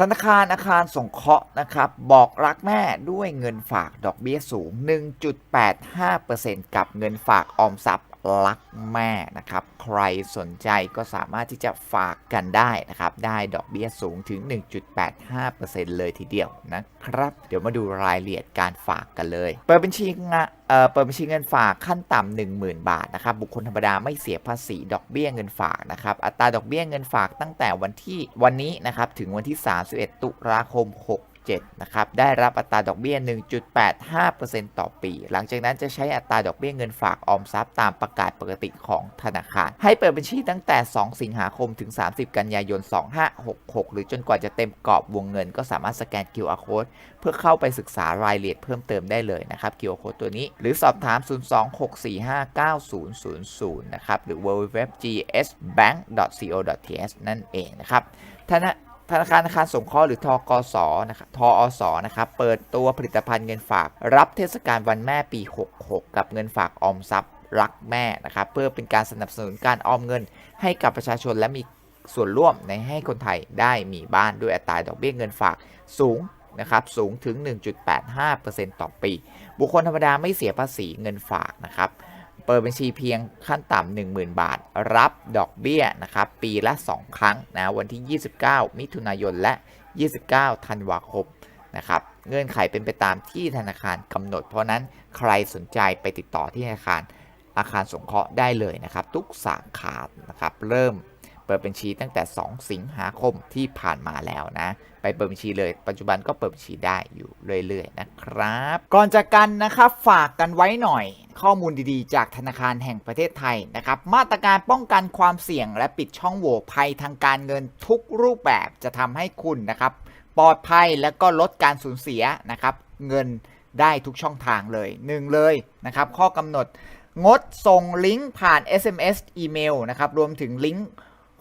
ธนาคารอาคารสงเคราะห์นะครับ บอกรักแม่ด้วยเงินฝากดอกเบี้ยสูง 1.85%กับเงินฝากออมทรัพย์ รักแม่นะครับ ใครสนใจก็สามารถที่จะฝากกันได้นะครับ ได้ดอกเบี้ยสูงถึง 1.85%เลยทีเดียวนะครับ เดี๋ยวมาดูรายละเอียดการฝากกันเลย เปิดบัญชีงะเอ่อเปิดบัญชีเงินฝากขั้นต่ำ10,000 บาทนะครับ บุคคลธรรมดาไม่เสียภาษีดอกเบี้ยเงินฝากนะครับ อัตราดอกเบี้ยเงินฝากตั้งแต่วันที่วันนี้นะครับ ถึงวันที่ 31 ตุลาคม 6 67นะครับ ได้รับอัตราดอกเบี้ย 1.85%ต่อปี หลังจากนั้นจะใช้อัตราดอกเบี้ยเงินฝากออมทรัพย์ตามประกาศปกติของธนาคาร ให้เปิดบัญชีตั้งแต่ 2 สิงหาคมถึง 30 กันยายน 2566 หรือจนกว่าจะเต็มกรอบวงเงิน ก็สามารถสแกน QR code เพื่อเข้าไปศึกษารายละเอียดเพิ่มเติมได้เลยนะครับ QR code ตัวนี้ หรือสอบถาม 026459000 นะครับ หรือ www.gsbank.co.th นั่นเองนะครับธนา ธนาคารอาคารสงเคราะห์หรือทกสนะครับทอสนะครับ เปิดตัวผลิตภัณฑ์เงินฝาก รับเทศกาลวันแม่ปี 66 กับเงินฝากออมทรัพย์รักแม่นะครับเพื่อเป็นการสนับสนุนการออมเงิน ให้กับประชาชนและมีส่วนร่วมในให้คนไทยได้มีบ้านด้วยอัตราดอกเบี้ยเงินฝากสูงนะครับสูงถึง 1.85%ต่อปี บุคคลธรรมดาไม่เสียภาษีเงินฝากนะครับ เปิดบัญชีเพียงขั้นต่ำ10,000 บาท รับดอกเบี้ยนะครับปีละ 2 ครั้งนะวันที่ 29 มิถุนายนและ 29 ธันวาคมนะครับเงื่อนไขเป็นไปตามที่ธนาคารกำหนด เพราะนั้นใครสนใจไปติดต่อที่ธนาคารอาคารสงเคราะห์ได้เลยนะครับ ทุกสาขานะครับเริ่ม เปิดบัญชีตั้งแต่ 2 สิงหาคมที่ผ่านมาแล้วนะ ไปเปิดบัญชีเลย ปัจจุบันก็เปิดบัญชีได้อยู่เรื่อยๆนะครับ ก่อนจากกันนะครับฝากกันไว้หน่อย ข้อมูลดีๆ จากธนาคารแห่งประเทศไทยนะครับ มาตรการป้องกันความเสี่ยงและปิดช่องโหว่ภัยทางการเงินทุกรูปแบบจะทำให้คุณนะครับ ปลอดภัยและก็ลดการสูญเสียนะครับ เงินได้ทุกช่องทางเลยหนึ่งเลยนะครับ ข้อกำหนดงดส่งลิงก์ผ่าน SMS อีเมลนะครับ รวมถึงลิงก์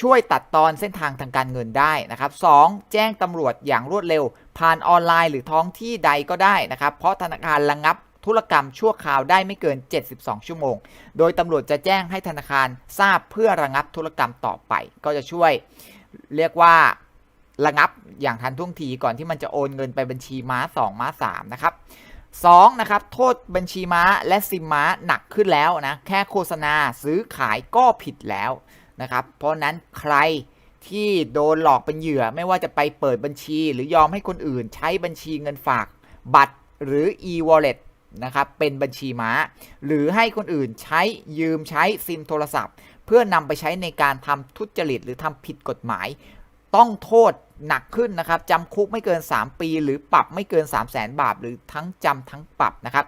ช่วยตัดตอนเส้นทางทางการเงินได้นะครับ 2. แจ้งตำรวจอย่างรวดเร็ว ผ่านออนไลน์หรือท้องที่ใดก็ได้นะครับ เพราะธนาคารระงับธุรกรรมชั่วคราวได้ไม่เกิน 72 ชั่วโมง โดยตำรวจจะแจ้งให้ธนาคารทราบเพื่อระงับธุรกรรมต่อไป ก็จะช่วยเรียกว่าระงับอย่างทันท่วงทีก่อนที่มันจะโอนเงินไปบัญชีม้า 2 ม้า 3 นะครับ 2. นะครับ โทษบัญชีม้าและซิมม้าหนักขึ้นแล้วนะ แค่โฆษณาซื้อขายก็ผิดแล้ว นะครับ เพราะนั้นใครที่โดนหลอกเป็นเหยื่อไม่ว่าจะไปเปิดบัญชี หรือยอมให้คนอื่นใช้บัญชีเงินฝากบัตรหรือ e-wallet นะครับเป็นบัญชีม้า หรือให้คนอื่นใช้ยืมใช้ซิมโทรศัพท์ เพื่อนำไปใช้ในการทำทุจริตหรือทำผิดกฎหมาย ต้องโทษหนักขึ้นนะครับจำคุกไม่เกิน 3 ปี หรือปรับไม่เกิน 3 0 0แสนบาท หรือทั้งจำทั้งปรับนะครับ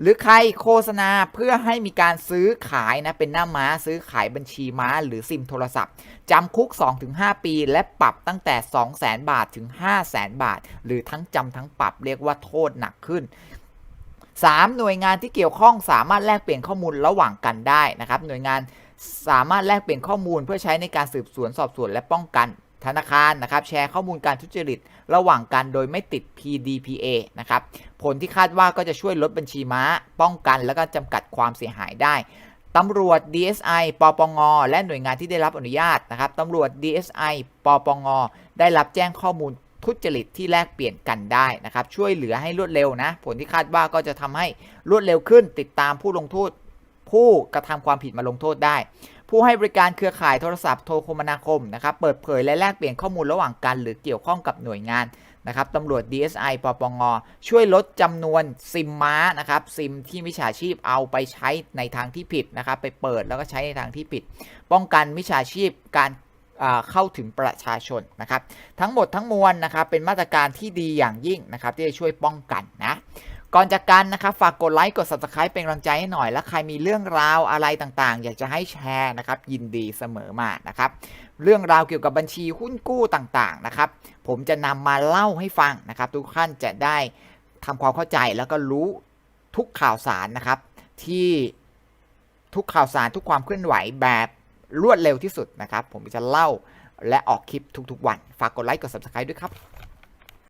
หรือใครโฆษณาเพื่อให้มีการซื้อขายนะเป็นหน้าม้าซื้อขายบัญชีม้า หรือซิมโทรศัพท์จำคุก 2-5 ปี และปรับตั้งแต่ 2 0 0แสนบาทถึง 5 0 0แสนบาท หรือทั้งจำทั้งปรับเรียกว่าโทษหนักขึ้น 3. หน่วยงานที่เกี่ยวข้องสามารถแลกเปลี่ยนข้อมูลระหว่างกันได้นะครับหน่วยงานสามารถแลกเปลี่ยนข้อมูลเพื่อใช้ในการสืบสวนสอบสวนและป้องกัน ธนาคารนะครับแชร์ข้อมูลการทุจริต ระหว่างกันโดยไม่ติด PDPA นะครับผลที่คาดว่าก็จะช่วยลดบัญชีม้า ป้องกัน และก็จำกัดความเสียหายได้ตำรวจ DSI ปปง และหน่วยงานที่ได้รับอนุญาตนะครับตำรวจ DSI ปปง ได้รับแจ้งข้อมูลทุจริตที่แลกเปลี่ยนกันได้นะครับ ช่วยเหลือให้รวดเร็วนะ ผลที่คาดว่าก็จะทำให้รวดเร็วขึ้น ติดตามผู้ลงโทษ ผู้กระทำความผิดมาลงโทษได้ ผู้ให้บริการเครือข่ายโทรศัพท์โทรคมนาคมนะครับเปิดเผยและแลกเปลี่ยนข้อมูลระหว่างกัน หรือเกี่ยวข้องกับหน่วยงานนะครับตำรวจ DSI ปปง ช่วยลดจำนวนซิมม้านะครับซิมที่มิจฉาชีพเอาไปใช้ในทางที่ผิดนะครับไปเปิดแล้วก็ใช้ในทางที่ผิด ป้องกันมิจฉาชีพการเข้าถึงประชาชนนะครับทั้งหมดทั้งมวลนะครับเป็นมาตรการที่ดีอย่างยิ่งนะครับที่จะช่วยป้องกันนะ ก่อนจากกันนะครับฝากกดไลค์กด subscribe เป็นกำลังใจให้หน่อย และใครมีเรื่องราวอะไรต่างๆ อยากจะให้แชร์นะครับ ยินดีเสมอมานะครับ เรื่องราวเกี่ยวกับบัญชีหุ้นกู้ต่างๆนะครับ ผมจะนำมาเล่าให้ฟังนะครับ ทุกท่านจะได้ทำความเข้าใจแล้วก็รู้ทุกข่าวสารนะครับ ที่ทุกข่าวสารทุกความเคลื่อนไหวแบบรวดเร็วที่สุดนะครับ ผมจะเล่าและออกคลิปทุกๆวัน ฝากกดไลค์กด subscribe ด้วยครับ